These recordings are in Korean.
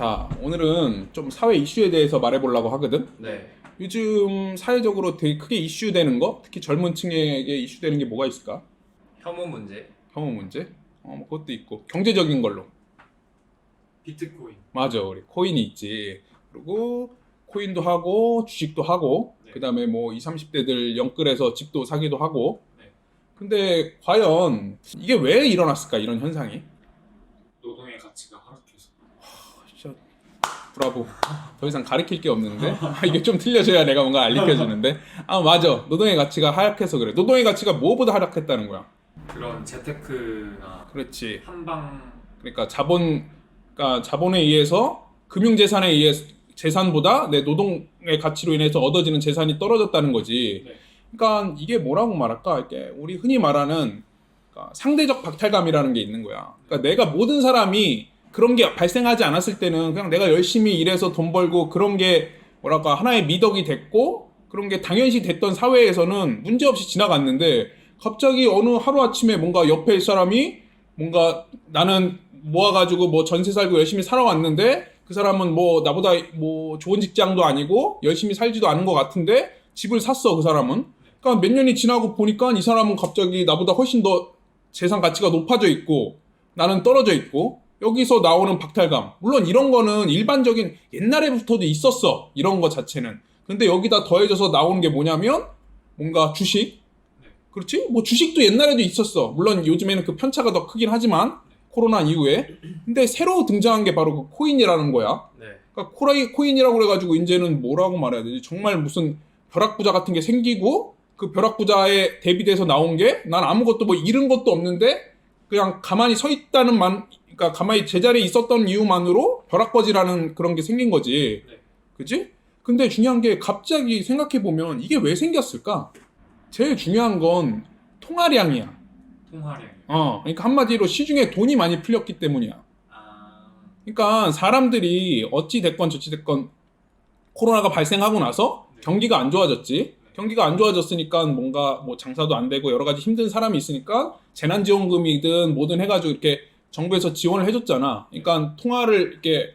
자, 오늘은 좀 사회 이슈에 대해서 말해보려고 하거든. 네. 요즘 사회적으로 되게 크게 이슈되는 거, 특히 젊은 층에게 이슈되는 게 뭐가 있을까? 혐오 문제. 혐오 문제? 어, 뭐 그것도 있고 경제적인 걸로. 비트코인. 맞아, 우리 코인이 있지. 그리고 코인도 하고 주식도 하고 네. 그다음에 뭐 20, 30대들 영끌해서 집도 사기도 하고. 네. 근데 과연 이게 왜 일어났을까 이런 현상이? 노동의 가치가 하락해서. 진짜 브라보. 더 이상 가르칠 게 없는데? 아, 이게 좀 틀려져야 내가 뭔가 알려주는데? 아 맞아. 노동의 가치가 하락해서 그래. 노동의 가치가 무엇보다 하락했다는 거야. 그런 재테크나 그렇지. 한방 그러니까 자본 그러니까 자본에 의해서 금융 재산에 의해 재산보다 내 노동의 가치로 인해서 얻어지는 재산이 떨어졌다는 거지. 네. 그러니까 이게 뭐라고 말할까? 이게 우리 흔히 말하는 그러니까 상대적 박탈감이라는 게 있는 거야. 그러니까 내가 모든 사람이 그런 게 발생하지 않았을 때는 그냥 내가 열심히 일해서 돈 벌고 그런 게 뭐랄까 하나의 미덕이 됐고 그런 게 당연시 됐던 사회에서는 문제 없이 지나갔는데 갑자기 어느 하루 아침에 뭔가 옆에 사람이 뭔가 나는 모아가지고 뭐 전세 살고 열심히 살아왔는데 그 사람은 뭐 나보다 뭐 좋은 직장도 아니고 열심히 살지도 않은 것 같은데 집을 샀어 그 사람은. 그러니까 몇 년이 지나고 보니까 이 사람은 갑자기 나보다 훨씬 더 재산 가치가 높아져 있고 나는 떨어져 있고 여기서 나오는 박탈감. 물론 이런 거는 일반적인 옛날에부터도 있었어. 이런 거 자체는. 근데 여기다 더해져서 나오는 게 뭐냐면 뭔가 주식? 그렇지? 뭐 주식도 옛날에도 있었어. 물론 요즘에는 그 편차가 더 크긴 하지만 코로나 이후에. 근데 새로 등장한 게 바로 그 코인이라는 거야. 네. 그러니까 코라이 코인이라고 그래가지고 이제는 뭐라고 말해야 되지? 정말 무슨 벼락부자 같은 게 생기고 그 벼락부자에 대비돼서 나온 게 난 아무것도 뭐 잃은 것도 없는데 그냥 가만히 서 있다는 만 그러니까 가만히 제자리에 있었던 이유만으로 벼락버지라는 그런 게 생긴 거지. 네. 그지? 근데 중요한 게 갑자기 생각해 보면 이게 왜 생겼을까? 제일 중요한 건 통화량이야. 통화량. 어, 그러니까 한마디로 시중에 돈이 많이 풀렸기 때문이야. 아. 그러니까 사람들이 어찌 됐건 저찌 됐건 코로나가 발생하고 나서 네. 경기가 안 좋아졌지. 경기가 안 좋아졌으니까 뭔가 뭐 장사도 안 되고 여러 가지 힘든 사람이 있으니까 재난지원금이든 뭐든 해가지고 이렇게 정부에서 지원을 해줬잖아. 그러니까 통화를 이렇게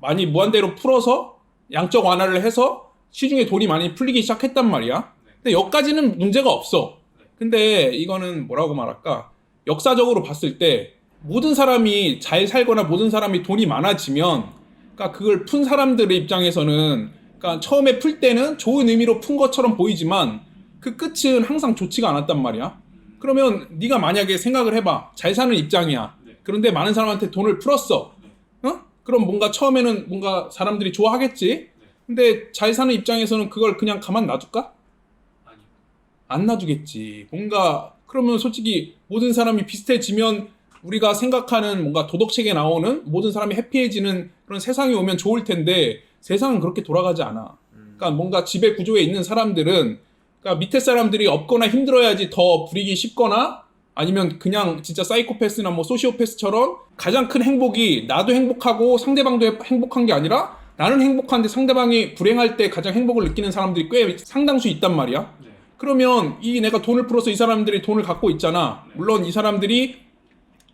많이 무한대로 풀어서 양적 완화를 해서 시중에 돈이 많이 풀리기 시작했단 말이야. 근데 여기까지는 문제가 없어. 근데 이거는 뭐라고 말할까? 역사적으로 봤을 때 모든 사람이 잘 살거나 모든 사람이 돈이 많아지면 그러니까 그걸 푼 사람들의 입장에서는 그러니까 처음에 풀 때는 좋은 의미로 푼 것처럼 보이지만 그 끝은 항상 좋지가 않았단 말이야. 그러면 네가 만약에 생각을 해봐. 잘 사는 입장이야. 네. 그런데 많은 사람한테 돈을 풀었어. 어? 그럼 뭔가 처음에는 뭔가 사람들이 좋아하겠지. 근데 잘 사는 입장에서는 그걸 그냥 가만 놔둘까? 아니. 안 놔두겠지. 뭔가 그러면 솔직히 모든 사람이 비슷해지면 우리가 생각하는 뭔가 도덕책에 나오는 모든 사람이 해피해지는 그런 세상이 오면 좋을 텐데 세상은 그렇게 돌아가지 않아. 음. 그러니까 뭔가 지배 구조에 있는 사람들은 그러니까 밑에 사람들이 없거나 힘들어야지 더 부리기 쉽거나 아니면 그냥 진짜 사이코패스나 뭐 소시오패스처럼 가장 큰 행복이 나도 행복하고 상대방도 행복한 게 아니라 나는 행복한데 상대방이 불행할 때 가장 행복을 느끼는 사람들이 꽤 상당수 있단 말이야. 네. 그러면 이 내가 돈을 풀어서 이 사람들이 돈을 갖고 있잖아. 물론 이 사람들이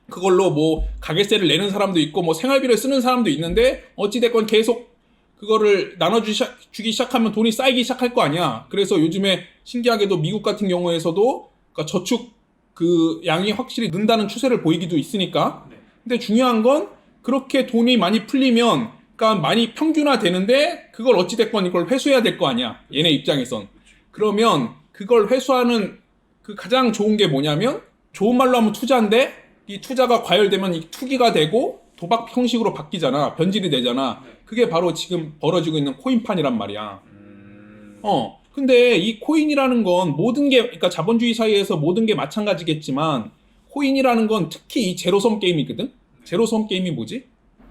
그걸로 뭐 가게세를 내는 사람도 있고 뭐 생활비를 쓰는 사람도 있는데 어찌 됐건 계속 그거를 나눠주기 시작하면 돈이 쌓이기 시작할 거 아니야. 그래서 요즘에 신기하게도 미국 같은 경우에서도 그러니까 저축 그 양이 확실히 는다는 추세를 보이기도 있으니까. 네. 근데 중요한 건 그렇게 돈이 많이 풀리면 그러니까 많이 평균화 되는데 그걸 어찌 됐건 이걸 회수해야 될 거 아니야. 얘네 입장에선. 그러면 그걸 회수하는 그 가장 좋은 게 뭐냐면 좋은 말로 하면 투자인데 이 투자가 과열되면 이 투기가 되고 도박 형식으로 바뀌잖아. 변질이 되잖아. 네. 그게 바로 지금 벌어지고 있는 코인판이란 말이야. 음. 어. 근데 이 코인이라는 건 모든 게 그러니까 자본주의 사회에서 모든 게 마찬가지겠지만 코인이라는 건 특히 이 제로섬 게임이거든. 제로섬 게임이 뭐지?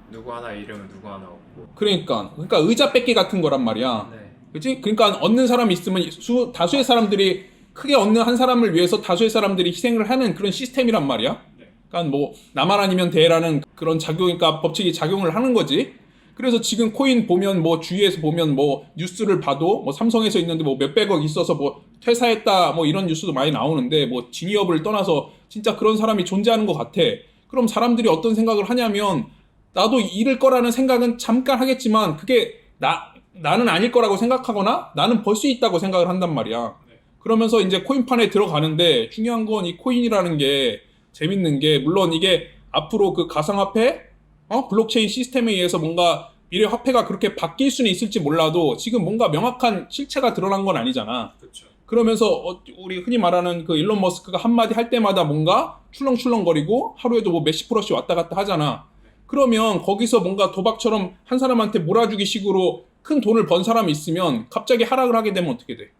누구 하나 잃으면 누구 하나 얻고. 그러니까 그러니까 의자 뺏기 같은 거란 말이야. 네. 그렇지? 그러니까 얻는 사람이 있으면 수, 다수의 사람들이 크게 얻는 한 사람을 위해서 다수의 사람들이 희생을 하는 그런 시스템이란 말이야. 네. 그러니까 뭐 나만 아니면 대라는 그런 작용이니까 법칙이 작용을 하는 거지. 그래서 지금 코인 보면 뭐 주위에서 보면 뭐 뉴스를 봐도 뭐 삼성에서 있는데 뭐 몇백억 있어서 뭐 퇴사했다 뭐 이런 뉴스도 많이 나오는데 뭐 진위업을 떠나서 진짜 그런 사람이 존재하는 것 같아. 그럼 사람들이 어떤 생각을 하냐면 나도 잃을 거라는 생각은 잠깐 하겠지만 그게 나 나는 아닐 거라고 생각하거나 나는 벌 수 있다고 생각을 한단 말이야. 네. 그러면서 이제 코인판에 들어가는데 중요한 건 이 코인이라는 게 재밌는 게 물론 이게 앞으로 그 가상화폐 어? 블록체인 시스템에 의해서 뭔가 미래 화폐가 그렇게 바뀔 수는 있을지 몰라도 지금 뭔가 명확한 실체가 드러난 건 아니잖아. 그렇죠. 그러면서 어, 우리 흔히 말하는 그 일론 머스크가 한마디 할 때마다 뭔가 출렁출렁거리고 하루에도 뭐 몇십 프로씩 왔다 갔다 하잖아. 그러면 거기서 뭔가 도박처럼 한 사람한테 몰아주기 식으로 큰 돈을 번 사람이 있으면 갑자기 하락을 하게 되면 어떻게 돼?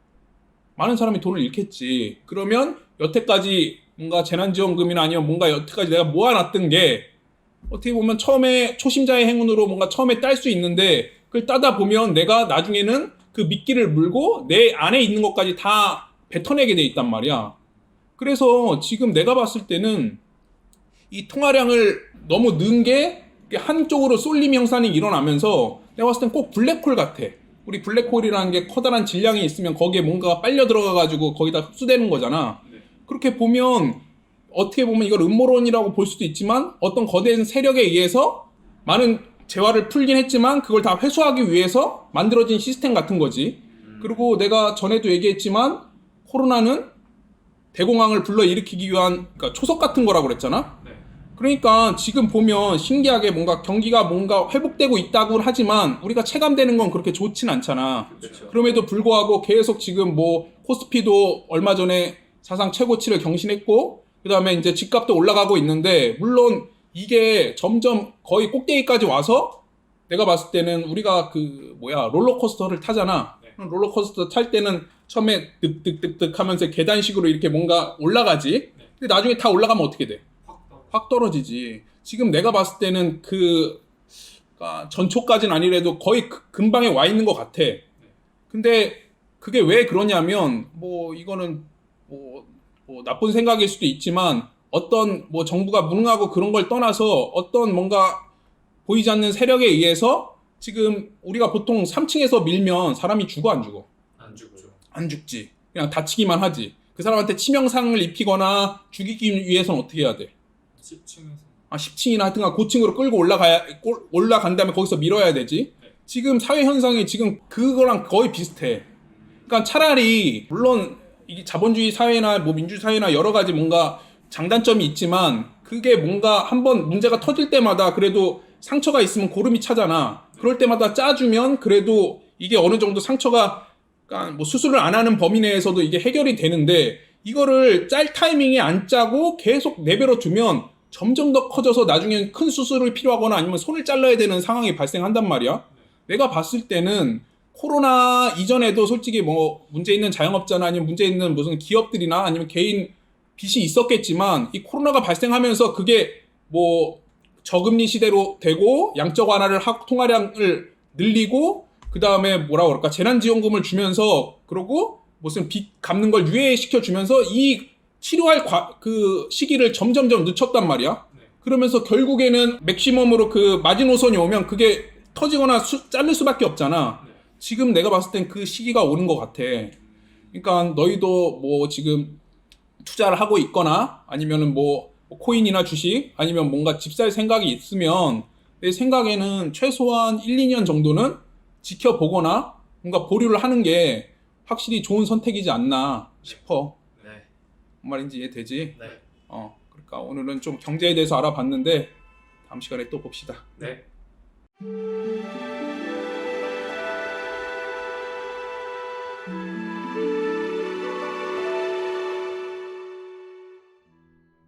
많은 사람이 돈을 잃겠지. 그러면 여태까지 뭔가 재난지원금이나 아니면 뭔가 여태까지 내가 모아놨던 게 어떻게 보면 처음에 초심자의 행운으로 뭔가 처음에 딸 수 있는데 그걸 따다 보면 내가 나중에는 그 미끼를 물고 내 안에 있는 것까지 다 뱉어내게 돼 있단 말이야. 그래서 지금 내가 봤을 때는 이 통화량을 너무 넣은 게 한쪽으로 쏠림 형상이 일어나면서 내가 봤을 땐 꼭 블랙홀 같아. 우리 블랙홀이라는 게 커다란 질량이 있으면 거기에 뭔가가 빨려 들어가가지고 거기다 흡수되는 거잖아. 네. 그렇게 보면 어떻게 보면 이걸 음모론이라고 볼 수도 있지만 어떤 거대한 세력에 의해서 많은 재화를 풀긴 했지만 그걸 다 회수하기 위해서 만들어진 시스템 같은 거지. 음. 그리고 내가 전에도 얘기했지만 코로나는 대공황을 불러일으키기 위한 그러니까 초석 같은 거라고 그랬잖아. 네. 그러니까 지금 보면 신기하게 뭔가 경기가 뭔가 회복되고 있다고 하지만 우리가 체감되는 건 그렇게 좋진 않잖아. 그렇죠. 그럼에도 불구하고 계속 지금 뭐 코스피도 얼마 전에 사상 최고치를 경신했고 그 다음에 이제 집값도 올라가고 있는데 물론 이게 점점 거의 꼭대기까지 와서 내가 봤을 때는 우리가 그 뭐야 롤러코스터를 타잖아. 네. 롤러코스터 탈 때는 처음에 득득득득 하면서 계단식으로 이렇게 뭔가 올라가지. 근데 나중에 다 올라가면 어떻게 돼? 확 떨어지지. 지금 내가 봤을 때는 그 아, 전초까지는 아니래도 거의 그- 근방에 와 있는 것 같아. 근데 그게 왜 그러냐면 뭐 이거는 뭐, 뭐 나쁜 생각일 수도 있지만 어떤 뭐 정부가 무능하고 그런 걸 떠나서 어떤 뭔가 보이지 않는 세력에 의해서 지금 우리가 보통 3층에서 밀면 사람이 죽어 안 죽어? 안 죽죠. 안 죽지. 그냥 다치기만 하지. 그 사람한테 치명상을 입히거나 죽이기 위해서는 어떻게 해야 돼? 10층에서. 아, 10층이나 하여튼간 고층으로 끌고 올라가야 꼴- 올라간 다음에 거기서 밀어야 되지. 네. 지금 사회 현상이 지금 그거랑 거의 비슷해. 그러니까 차라리 물론 이게 자본주의 사회나 뭐 민주 사회나 여러 가지 뭔가 장단점이 있지만 그게 뭔가 한번 문제가 터질 때마다 그래도 상처가 있으면 고름이 차잖아. 그럴 때마다 짜주면 그래도 이게 어느 정도 상처가 그러니까 뭐 수술을 안 하는 범위 내에서도 이게 해결이 되는데 이거를 짤 타이밍에 안 짜고 계속 내버려 두면 점점 더 커져서 나중엔 큰 수술이 필요하거나 아니면 손을 잘라야 되는 상황이 발생한단 말이야. 내가 봤을 때는 코로나 이전에도 솔직히 뭐 문제 있는 자영업자나 아니면 문제 있는 무슨 기업들이나 아니면 개인 빚이 있었겠지만 이 코로나가 발생하면서 그게 뭐 저금리 시대로 되고 양적 완화를 하고 통화량을 늘리고 그 다음에 뭐라 그럴까 재난지원금을 주면서 그러고 무슨 빚 갚는 걸 유예시켜 주면서 이 치료할 과- 그 시기를 점점점 늦췄단 말이야. 네. 그러면서 결국에는 맥시멈으로 그 마지노선이 오면 그게 터지거나 수- 자를 수밖에 없잖아. 네. 지금 내가 봤을 땐 그 시기가 오는 것 같아. 그러니까 너희도 뭐 지금 투자를 하고 있거나 아니면은 뭐 코인이나 주식 아니면 뭔가 집 살 생각이 있으면 내 생각에는 최소한 1, 2년 정도는 지켜보거나 뭔가 보류를 하는 게 확실히 좋은 선택이지 않나 싶어. 네. 뭔 말인지 이해되지? 네. 어, 그러니까 오늘은 좀 경제에 대해서 알아봤는데 다음 시간에 또 봅시다. 네.